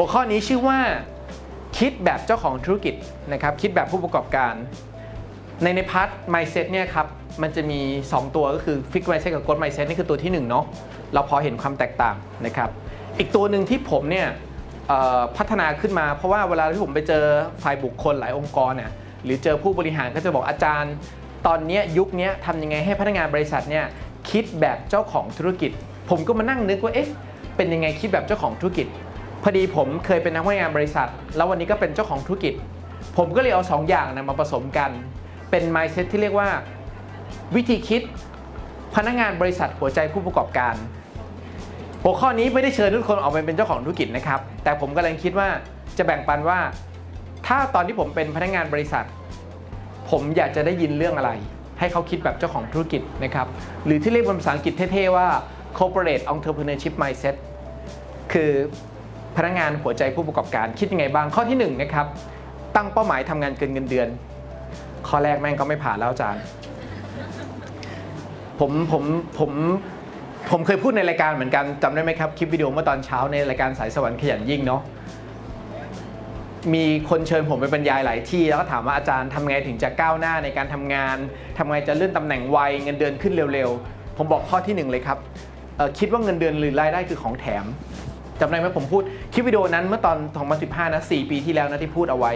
หัวข้อนี้ชื่อว่าคิดแบบเจ้าของธุรกิจนะครับคิดแบบผู้ประกอบการ ในในพาร์ท mindset เนี่ยครับมันจะมี 2 ตัวก็คือ fix mindset กับ growth mindset นี่คือตัวที่1เนาะเราพอเห็นความแตกต่างนะครับอีกตัวหนึ่งที่ผมเนี่ยพัฒนาขึ้นมาเพราะว่าเวลาที่ผมไปเจอฝ่ายบุคคลหลายองค์กรเนี่ยหรือเจอผู้บริหารก็จะบอกอาจารย์ ตอนนี้ยุคนี้ทำยังไงให้พนักงานบริษัทเนี่ยคิดแบบเจ้าของธุรกิจ ผมก็มานั่งนึกว่าเอ๊ะเป็นยังไงคิดแบบเจ้าของธุรกิจ พอดีผมเคยเป็นนักพนักงานบริษัท แล้ววันนี้ก็เป็นเจ้าของธุรกิจ ผมก็เลยเอาสองอย่างนะมาผสมกัน เป็น mindset ที่เรียกว่า วิธีคิดพนักงานบริษัทหัวใจผู้ประกอบการ หัวข้อนี้ไม่ได้เชิญทุกคนออกไปเป็นเจ้าของธุรกิจนะครับ แต่ผมกำลังคิดว่าจะแบ่งปันว่า ถ้าตอนที่ผมเป็นพนักงานบริษัท ผมอยากจะได้ยินเรื่องอะไร ให้เขาคิดแบบเจ้าของธุรกิจนะครับ หรือที่เรียกเป็นภาษาอังกฤษเท่ๆว่า corporate entrepreneurship mindset คือ พนักงานหัวใจผู้ประกอบการคิดยังไงบ้างข้อที่หนึ่งนะครับตั้งเป้าหมายทำงานเกินเงินเดือน ข้อแรกแม่งก็ไม่ผ่านแล้วอาจารย์ผมผมผมผมเคยพูดในรายการเหมือนกันจำได้ไหมครับคลิปวิดีโอเมื่อตอนเช้าในรายการสายสวรรค์ขยันยิ่งเนาะมีคนเชิญผมไปบรรยายหลายที่ แล้วก็ถามว่าอาจารย์ทำไงถึงจะก้าวหน้าในการทำงานทำไงจะเลื่อนตำแหน่งไวเงินเดือนขึ้นเร็วๆ ผมบอกข้อที่หนึ่งเลยครับคิดว่าเงินเดือนหรือรายได้คือของแถม จำได้ไหมผมพูดคลิปวิดีโอนั้นเมื่อตอน 2015 นะ 4 ปีที่แล้วนะที่พูดเอาไว้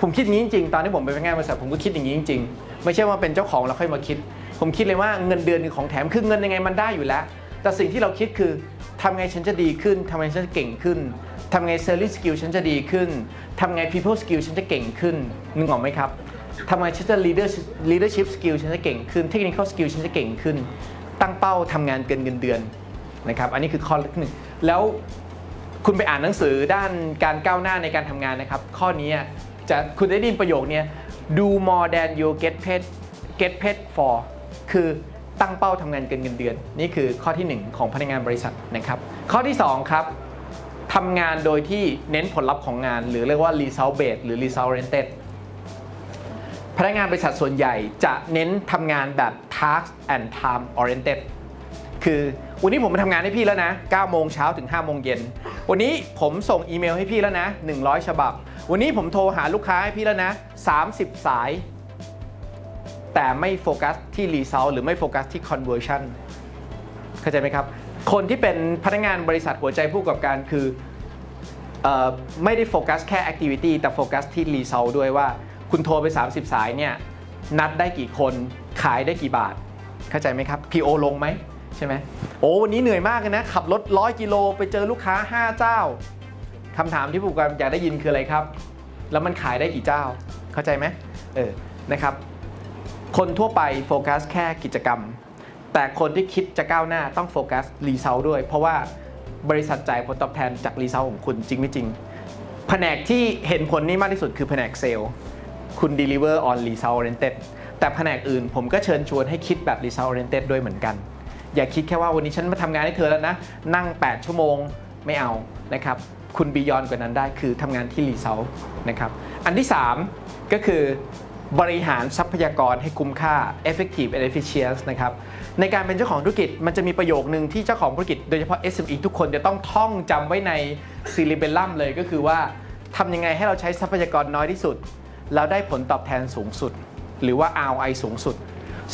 ผมคิดอย่างนี้จริงๆ ตอนที่ผมไปเป็นพนักงานบริษัทผมก็คิดอย่างนี้จริงๆ ไม่ใช่ว่าเป็นเจ้าของแล้วค่อยมาคิด ผมคิดเลยว่าเงินเดือนคือของแถมคือเงินยังไงมันได้อยู่แล้ว แต่สิ่งที่เราคิดคือทำไงฉันจะดีขึ้นทำไงฉันจะเก่งขึ้นทำไง selling skill ฉันจะดีขึ้นทำไง people skill ฉันจะเก่งขึ้นนึกออกไหมครับทำไงฉันจะ leader leadership skill ฉันจะเก่งขึ้น technical skill ฉันจะเก่งขึ้น ตั้งเป้าทำงานเกินเงินเดือนนะครับ อันนี้คือข้อหนึ่งแล้ว คุณไปอ่านหนังสือด้านการก้าวหน้าในการทำงานนะครับ ข้อนี้จะคุณได้ยินประโยคนี้ do more than you get paid get paid for คือตั้งเป้าทำงานเกินเงินเดือน นี่คือข้อที่ 1 ของพนักงานบริษัทนะครับ ข้อที่ 2 ครับทำงานโดยที่เน้นผลลัพธ์ของงาน หรือเรียกว่า result based หรือ result oriented พนักงานบริษัทส่วนใหญ่จะเน้นทำงานแบบ task and time oriented คือ วันนี้ผมมาทำงานให้พี่แล้วนะ 9 โมงเช้าถึง 5 โมงเย็น วันนี้ผมส่งอีเมลให้พี่แล้วนะ 100 ฉบับ วันนี้ผมโทรหาลูกค้าให้พี่แล้วนะ 30 สาย แต่ไม่โฟกัสที่ result หรือไม่โฟกัสที่ conversion เข้าใจไหมครับ คนที่เป็นพนักงานบริษัทหัวใจผู้ประกอบการคือออไม่ได้โฟกัสแค่ activity แต่โฟกัสที่ result ด้วยว่า คุณโทรไป 30 สายเนี่ยนัดได้กี่คนขายได้กี่บาท เข้าใจไหมครับ PO ลงไหม ใช่ไหมโอ้วันนี้เหนื่อยมากเลยนะ ขับรถร้อยกิโลไปเจอลูกค้า 5 เจ้าคำถามที่ผู้ประกอบการอยากได้ยินคืออะไรครับ แล้วมันขายได้กี่เจ้า เข้าใจไหมเออนะครับ คนทั่วไปโฟกัสแค่กิจกรรม แต่คนที่คิดจะก้าวหน้าต้องโฟกัสรีเซลด้วย เพราะว่าบริษัทจ่ายผลตอบแทนจากรีเซลของคุณจริงไม่จริงแผนกที่เห็นผลนี่มากที่สุดคือแผนกเซลล์คุณ deliver on result oriented แต่แผนกอื่นผมก็เชิญชวนให้คิดแบบ result oriented ด้วยเหมือนกัน อย่าคิดแค่ว่าวันนี้ฉันมาทำงานให้เธอแล้วนะ นั่ง 8 ชั่วโมงไม่เอานะครับ คุณบียอนกว่านั้นได้คือทำงานที่ result นะครับ อันที่ 3 ก็คือบริหารทรัพยากรให้คุ้มค่า effective and efficient นะครับ ในการเป็นเจ้าของธุรกิจมันจะมีประโยคนึงที่เจ้าของธุรกิจโดยเฉพาะ SME ทุกคนจะต้องท่องจำไว้ในซีริเบลลัมเลยก็คือว่าทำยังไงให้เราใช้ทรัพยากรน้อยที่สุด แล้วได้ผลตอบแทนสูงสุด หรือว่า ROI สูงสุด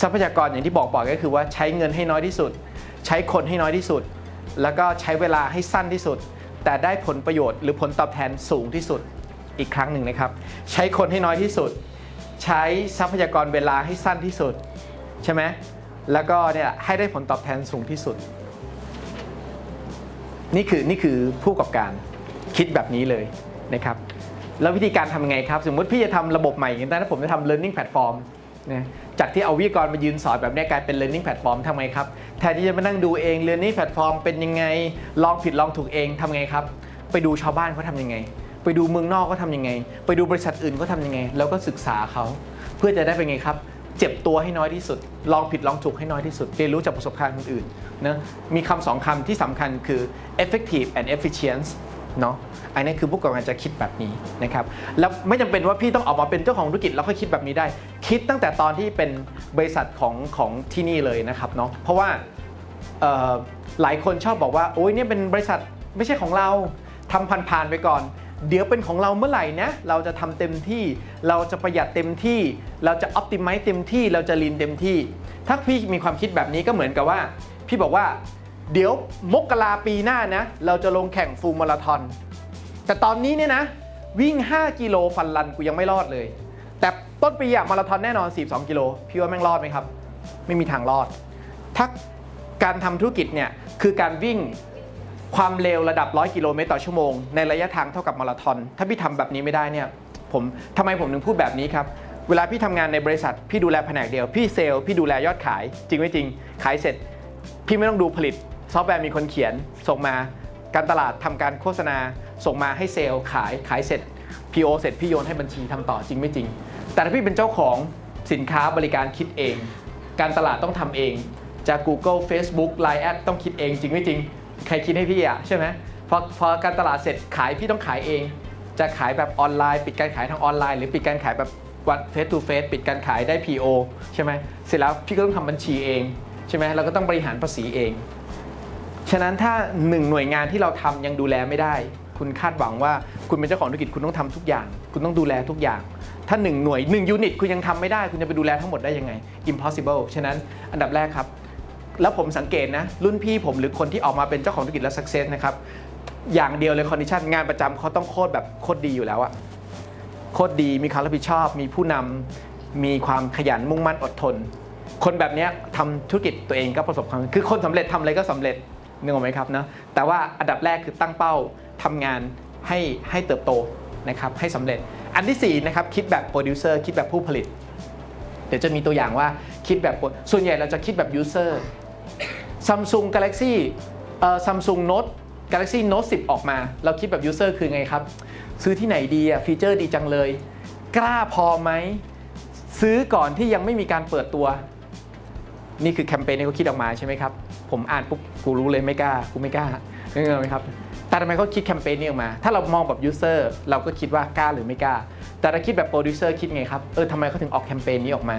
ทรัพยากรอย่างที่บอกบอยก็คือว่าใช้เงินให้น้อยที่สุด ใช้คนให้น้อยที่สุด แล้วก็ใช้เวลาให้สั้นที่สุด แต่ได้ผลประโยชน์หรือผลตอบแทนสูงที่สุดอีกครั้งหนึ่งนะครับ ใช้คนให้น้อยที่สุด ใช้ทรัพยากรเวลาให้สั้นที่สุด ใช่ไหมแล้วก็เนี่ยให้ได้ผลตอบแทนสูงที่สุด นี่คือนี่คือผู้ประกอบการคิดแบบนี้เลยนะครับ แล้ววิธีการทำยังไงครับ สมมติพี่จะทำระบบใหม่อย่างนี้นะผมจะทำ learning platform นะจากที่เอาวิทยากรมายืนสอนแบบนี้กลายเป็น learning platform ทำไงครับ แทนที่จะมานั่งดูเอง learning platform เป็นยังไง ลองผิดลองถูกเองทำไงครับ ไปดูชาวบ้านเขาทำยังไง ไปดูเมืองนอกเขาทำยังไง ไปดูบริษัทอื่นเขาทำยังไง แล้วก็ศึกษาเขา เพื่อจะได้เป็นไงครับ เจ็บตัวให้น้อยที่สุด ลองผิดลองถูกให้น้อยที่สุด เรียนรู้จากประสบการณ์คนอื่นนะมีคำสองคำที่สำคัญคือ effective and efficient เนาะอันนี้คือผู้ประกอบการจะคิดแบบนี้นะครับแล้วไม่จำเป็นว่าพี่ต้องออกมาเป็นเจ้าของธุรกิจแล้วค่อยคิดแบบนี้ได้ คิดตั้งแต่ตอนที่เป็นบริษัทของของที่นี่เลยนะครับเนาะเพราะว่าหลายคนชอบบอกว่าโอ้ยเนี่ยเป็นบริษัทไม่ใช่ของเราทำผ่านๆไปก่อน เดี๋ยวเป็นของเราเมื่อไหร่นะเราจะทำเต็มที่ เราจะประหยัดเต็มที่ เราจะออ t ติ i z e เต็มที่ เราจะลีนเต็มที่ ถ้าพี่มีความคิดแบบนี้ก็เหมือนกับว่า พี่บอกว่า เดี๋ยวมกราปีหน้านะ เราจะลงแข่งฟูลมาราธอน แต่ตอนนี้เนี่ยนะ วิ่ง 5 กิโลฟันรันกูยังไม่รอดเลย แต่ต้นปีอะมาราธอนแน่นอน 42 กิโล พี่ว่าแม่งรอดไหมครับ ไม่มีทางรอด ถ้าการทำธุรกิจเนี่ย คือการวิ่งความเร็วระดับ 100 กิโลเมตรต่อชั่วโมง ในระยะทางเท่ากับมาราธอน ถ้าพี่ทำแบบนี้ไม่ได้เนี่ย ผมทำไมผมถึงพูดแบบนี้ครับเวลาพี่ทำงานในบริษัท พี่ดูแลแผนกเดียว พี่เซลล์ พี่ดูแลยอดขาย จริงไม่จริง ขายเสร็จ พี่ไม่ต้องดูผลิต ซอฟต์แวร์มีคนเขียนส่งมาการตลาดทำการโฆษณา ส่งมาให้เซลล์ขายขายเสร็จ PO เสร็จพี่โยนให้บัญชีทำต่อจริงไม่จริง แต่ถ้าพี่เป็นเจ้าของสินค้าบริการคิดเอง การตลาดต้องทำเองจาก Google Facebook Line แอดต้องคิดเองจริงไม่จริง ใครคิดให้พี่อะใช่ไหมพอพอการตลาดเสร็จขายพี่ต้องขายเอง จะขายแบบออนไลน์ ปิดการขายทางออนไลน์ หรือปิดการขายแบบวันเฟสทูเฟสปิดการขายได้ PO ใช่ไหมเสร็จแล้วพี่ก็ต้องทำบัญชีเองใช่ไหมเราก็ต้องบริหารภาษีเอง ฉะนั้นถ้าหนึ่งหน่วยงานที่เราทำยังดูแลไม่ได้ คุณคาดหวังว่าคุณเป็นเจ้าของธุรกิจคุณต้องทำทุกอย่าง คุณต้องดูแลทุกอย่าง ถ้าหนึ่งหน่วยหนึ่งยูนิตคุณยังทำไม่ได้ คุณจะไปดูแลทั้งหมดได้ยังไง impossible ฉะนั้นอันดับแรกครับ แล้วผมสังเกตนะ รุ่นพี่ผมหรือคนที่ออกมาเป็นเจ้าของธุรกิจแล้ว success นะครับอย่างเดียวเลยคอนดิชันงานประจำเขาต้องโคตรแบบโคตรดีอยู่แล้วอะโคตรดีมีความรับผิดชอบ มีผู้นำมีความขยันมุ่งมั่นอดทน คนแบบนี้ทำธุรกิจตัวเองก็ประสบความคือคนสำเร็จทำอะไรก็สำเร็จ นึกออกไหมครับเนาะแต่ว่าอันดับแรกคือตั้งเป้าทำงานให้ให้เติบโตนะครับให้สำเร็จอันที่สี่นะครับคิดแบบโปรดิวเซอร์คิดแบบผู้ผลิต เดี๋ยวจะมีตัวอย่างว่าคิดแบบส่วนใหญ่เราจะคิดแบบยูเซอร์ Samsung Galaxy เอ่อ Samsung Note Galaxy Note 10 ออกมา เราคิดแบบยูเซอร์คือไงครับ ซื้อที่ไหนดีอะฟีเจอร์ดีจังเลย กล้าพอไหม ซื้อก่อนที่ยังไม่มีการเปิดตัว นี่คือแคมเปญที่เขาคิดออกมาใช่ไหมครับ ผมอ่านปุ๊บกูรู้เลยไม่กล้ากูไม่กล้าเงไหมครับแต่ทำไมเขาคิดแคมเปญนี้ออกมา ถ้าเรามองแบบยูเซอร์เราก็คิดว่ากล้าหรือไม่กล้า แต่ถ้าคิดแบบโปรดิวเซอร์คิดไงครับ เออทำไมเขาถึงออกแคมเปญนี้ออกมา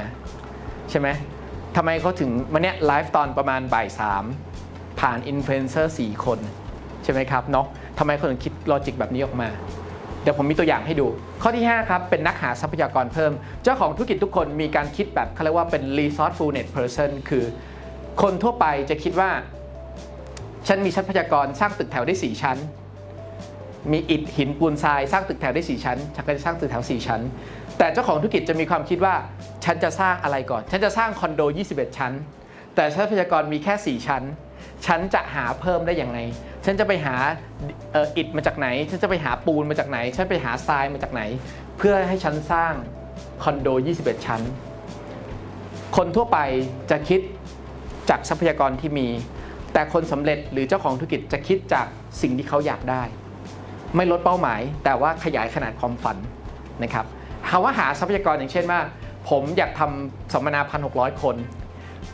ใช่ไหมทำไมเขาถึงวันเนี้ยไลฟ์ตอนประมาณบ่ายสามผ่านอินฟลูเอนเซอร์4คน ใช่ไหมครับเนาะทำไมเขาถึงคิดลอจิกแบบนี้ออกมา เดี๋ยวผมมีตัวอย่างให้ดู ข้อที่ 5 ครับ เป็นนักหาทรัพยากรเพิ่ม เจ้าของธุรกิจทุกคนมีการคิดแบบเขาเรียกว่าเป็น resourcefulness person คือคนทั่วไปจะคิดว่า ฉันมีทรัพยากรสร้างตึกแถวได้ 4 ชั้น มีอิฐหินปูนทรายสร้างตึกแถวได้ 4 ชั้น ฉันก็จะสร้างตึกแถว 4 ชั้น แต่เจ้าของธุรกิจจะมีความคิดว่า ฉันจะสร้างอะไรก่อน ฉันจะสร้างคอนโด 21 ชั้น แต่ทรัพยากรมีแค่ 4 ชั้น ฉันจะหาเพิ่มได้อยังไง ฉันจะไปหาอิฐมาจากไหน ฉันจะไปหาปูนมาจากไหน ฉันไปหาทรายมาจากไหน เพื่อให้ฉันสร้างคอนโด 21 ชั้น คนทั่วไปจะคิดจากทรัพยากรที่มี แต่คนสำเร็จหรือเจ้าของธุรกิจจะคิดจากสิ่งที่เขาอยากได้ ไม่ลดเป้าหมาย แต่ว่าขยายขนาดความฝันนะครับคำว่าหาทรัพยากรอย่างเช่นว่า ผมอยากทำสัมมนาพันหกร้อยคน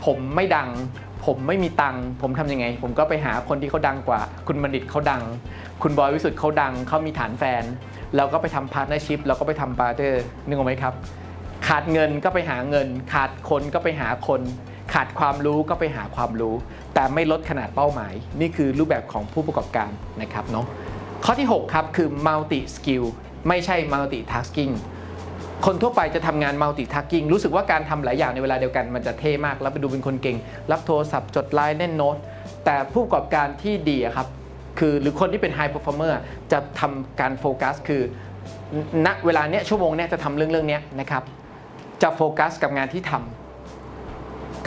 ผมไม่ดัง ผมไม่มีตังค์ผมทำยังไง ผมก็ไปหาคนที่เขาดังกว่า คุณบัณฑิตเขาดัง คุณบอยวิสุทธ์เขาดังเขามีฐานแฟนแล้วก็ไปทำพาร์ทเนอร์ชิพแล้วก็ไปทำบาร์เตอร์นึกออกไหมครับ ขาดเงินก็ไปหาเงิน ขาดคนก็ไปหาคน ขาดความรู้ก็ไปหาความรู้ แต่ไม่ลดขนาดเป้าหมาย นี่คือรูปแบบของผู้ประกอบการนะครับเนาะข้อที่ 6 ครับ คือ multi skill ไม่ใช่ multi tasking คนทั่วไปจะทำงานมัลติทักกิ้งรู้สึกว่าการทำหลายอย่างในเวลาเดียวกันมันจะเท่มาก แล้วไปดูเป็นคนเก่ง รับโทรศัพท์จดไลน์เล่นโน้ต แต่ผู้ประกอบการที่ดีครับคือหรือคนที่เป็นไฮเปอร์ฟอร์เมอร์จะทำการโฟกัสคือณเวลาเนี้ยชั่วโมงเนี้ยจะทำเรื่องเรื่องเนี้ยนะครับจะโฟกัสกับงานที่ทำ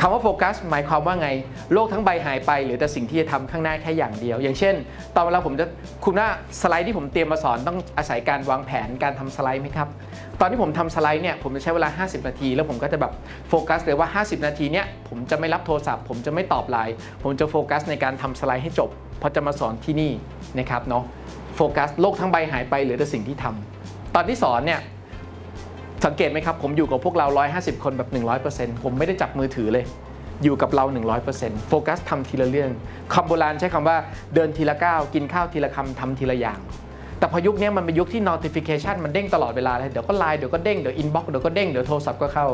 คำว่าโฟกัสหมายความว่าไง โลกทั้งใบหายไปเหรือแต่สิ่งที่จะทำข้างหน้าแค่อย่างเดียว อย่างเช่น ตอนเวลาผมจะคุณว่าสไลด์ที่ผมเตรียมมาสอนต้องอาศัยการวางแผนการทำสไลด์ไหมครับ ตอนที่ผมทำสไลด์เนี่ยผมจะใช้เวลา 50 นาที แล้วผมก็จะแบบโฟกัสเลยว่า 50 นาทีเนี่ยผมจะไม่รับโทรศัพท์ ผมจะไม่ตอบไลน์ผมจะโฟกัสในการทำสไลด์ให้จบเพราะจะมาสอนที่นี่นะครับเนาะโฟกัสโลกทั้งใบหายไปเหลือแต่สิ่งที่ทำตอนที่สอนเนี่ย สังเกตไหมครับ ผมอยู่กับพวกเรา 150 คนแบบ 100%ผมไม่ได้จับมือถือเลย อยู่กับเรา 100%โฟกัสทำทีละเรื่องคำโบราณใช้คำว่าเดินทีละก้าวกินข้าวทีละคำทำทีละอย่าง แต่พอยุคนี้มันเป็นยุคที่ notification มันเด้งตลอดเวลาเลยเดี๋ยวก็ไลน์เดี๋ยวก็เด้งเดี๋ยว inbox เดี๋ยวก็เด้งเดี๋ยวโทรศัพท์ก็เข้า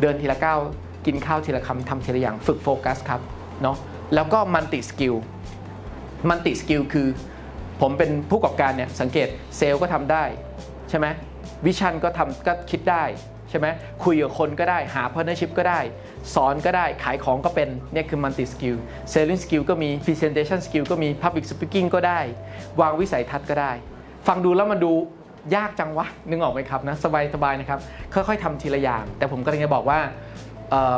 เดินทีละก้าวกินข้าวทีละคำทำทีละอย่างฝึกโฟกัสครับเนาะแล้วก็ multi skill มันติสกิลคือ ผมเป็นผู้ประกอบการเนี่ยสังเกตเซลล์ก็ทำได้ใช่ไหม วิชันก็ทำก็คิดได้ใช่ไหมคุยกับคนก็ได้หา partnership ก็ได้ สอนก็ได้ขายของก็เป็นเนี่ยคือ multi skill selling skill ก็มี presentation skill ก็มี public speaking ก็ได้ วางวิสัยทัศน์ก็ได้ ฟังดูแล้วมันดูยากจังวะ นึกออกไหมครับนะสบายสบายนะครับ ค่อยๆทำทีละอย่าง แต่ผมก็เลยจะบอกว่าออ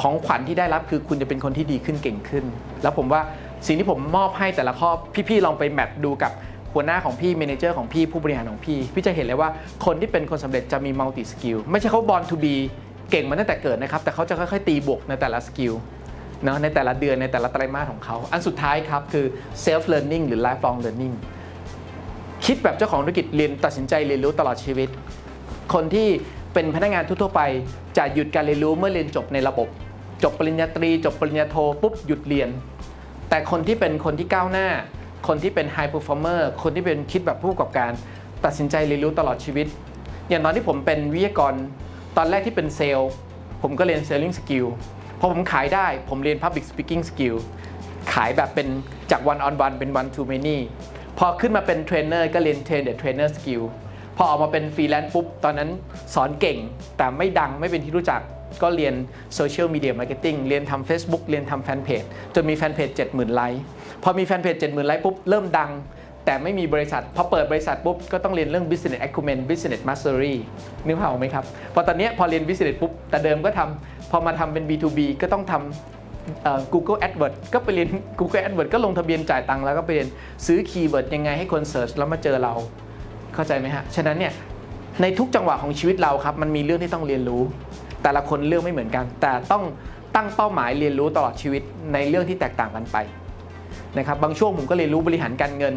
ของขวัญที่ได้รับคือคุณจะเป็นคนที่ดีขึ้นเก่งขึ้น แล้วผมว่าสิ่งที่ผมมอบให้แต่ละข้อพี่ๆลองไปแมปดูกับ หัวหน้าของพี่เมนเจอร์ของพี่ผู้บริหารของพี่ พี่จะเห็นเลยว่าคนที่เป็นคนสำเร็จจะมีมัลติสกิลไม่ใช่เขาบอลทูบีเก่งมาตั้งแต่เกิดนะครับ แต่เขาจะค่อยๆตีบวกในแต่ละสกิลเนาะในแต่ละเดือนในแต่ละไตรมาสของเขา อันสุดท้ายครับคือ self learning หรือ lifelong learning คิดแบบเจ้าของธุรกิจเรียนตัดสินใจเรียนรู้ตลอดชีวิต คนที่เป็นพนักงานทั่วๆไป จะหยุดการเรียนรู้เมื่อเรียนจบในระบบ จบปริญญาตรี จบปริญญาโทปุ๊บหยุดเรียน แต่คนที่เป็นคนที่ก้าวหน้า คนที่เป็น high performer คนที่เป็นคิดแบบผู้ประกอบการ ตัดสินใจเรียนรู้ตลอดชีวิต อย่างตอนที่ผมเป็นวิทยากร ตอนแรกที่เป็นเซลล์ ผมก็เรียน selling skill พอผมขายได้ผมเรียน public speaking skill ขายแบบเป็นจาก one on one เป็น one to many พอขึ้นมาเป็นเทรนเนอร์ก็เรียน train the trainer skill พอออกมาเป็นฟรีแลนซ์ปุ๊บ ตอนนั้นสอนเก่งแต่ไม่ดังไม่เป็นที่รู้จัก ก็เรียนโซเชียลมีเดียมาร์เก็ตติ้งเรียนทำ Facebook เรียนทำแฟนเพจจนมีแฟนเพจ70,000 ไลค์พอมีแฟนเพจ70,000 ไลค์ปุ๊บ เริ่มดัง แต่ไม่มีบริษัท พอเปิดบริษัทปุ๊บ ก็ต้องเรียนเรื่อง business acumen business mastery นึกภาพออกไหมครับ พอตอนนี้พอเรียน business ปุ๊บ แต่เดิมก็ทำพอมาทำเป็น B2B ก็ต้องทำ Google AdWords ก็ไปเรียน Google AdWords ก็ลงทะเบียนจ่ายตังค์แล้วก็ไปเรียนซื้อคีย์เวิร์ดยังไงให้คนเสิร์ชแล้วมาเจอเราเข้าใจไหมฮะ ฉะนั้นเนี่ยในทุกจังหวะของชีวิตเราครับมันมีเรื่องที่ต้องเรียนรู้ แต่ละคนเรื่องไม่เหมือนกัน แต่ต้องตั้งเป้าหมายเรียนรู้ตลอดชีวิตในเรื่องที่แตกต่างกันไปนะครับบางช่วงผมก็เรียนรู้บริหารการเงิน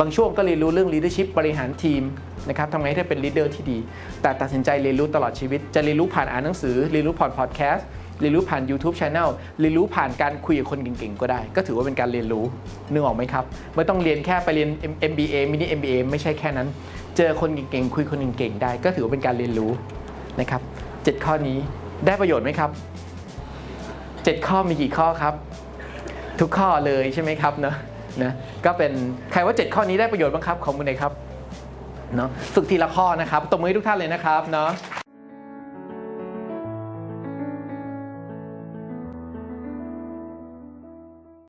บางช่วงก็เรียนรู้เรื่อง leadership บริหารทีมนะครับทำไงให้เป็น leader ที่ดี แต่ตัดสินใจเรียนรู้ตลอดชีวิต จะเรียนรู้ผ่านอ่านหนังสือ เรียนรู้ผ่าน podcast เรียนรู้ผ่าน YouTube Channel เรียนรู้ผ่านการคุยกับคนเก่งๆ ก็ได้ ก็ถือว่าเป็นการเรียนรู้ นึกออกไหมครับ ไม่ต้องเรียนแค่ไปเรียน MBA mini MBA ไม่ใช่แค่นั้น เจอคนเก่งๆ คุยคนเก่งๆ ได้ ก็ถือว่าเป็นการเรียนรู้นะครับ เจ็ดข้อนี้ได้ประโยชน์ไหมครับเจ็ดข้อมีกี่ข้อครับ ทุกข้อเลยใช่ไหมครับเนาะนะก็เป็นใครว่า 7 ข้อนี้ได้ประโยชน์บ้างครับของคุณเอยครับเนาะฝึกทีละข้อนะครับตบมือให้ทุกท่านเลยนะครับเนาะ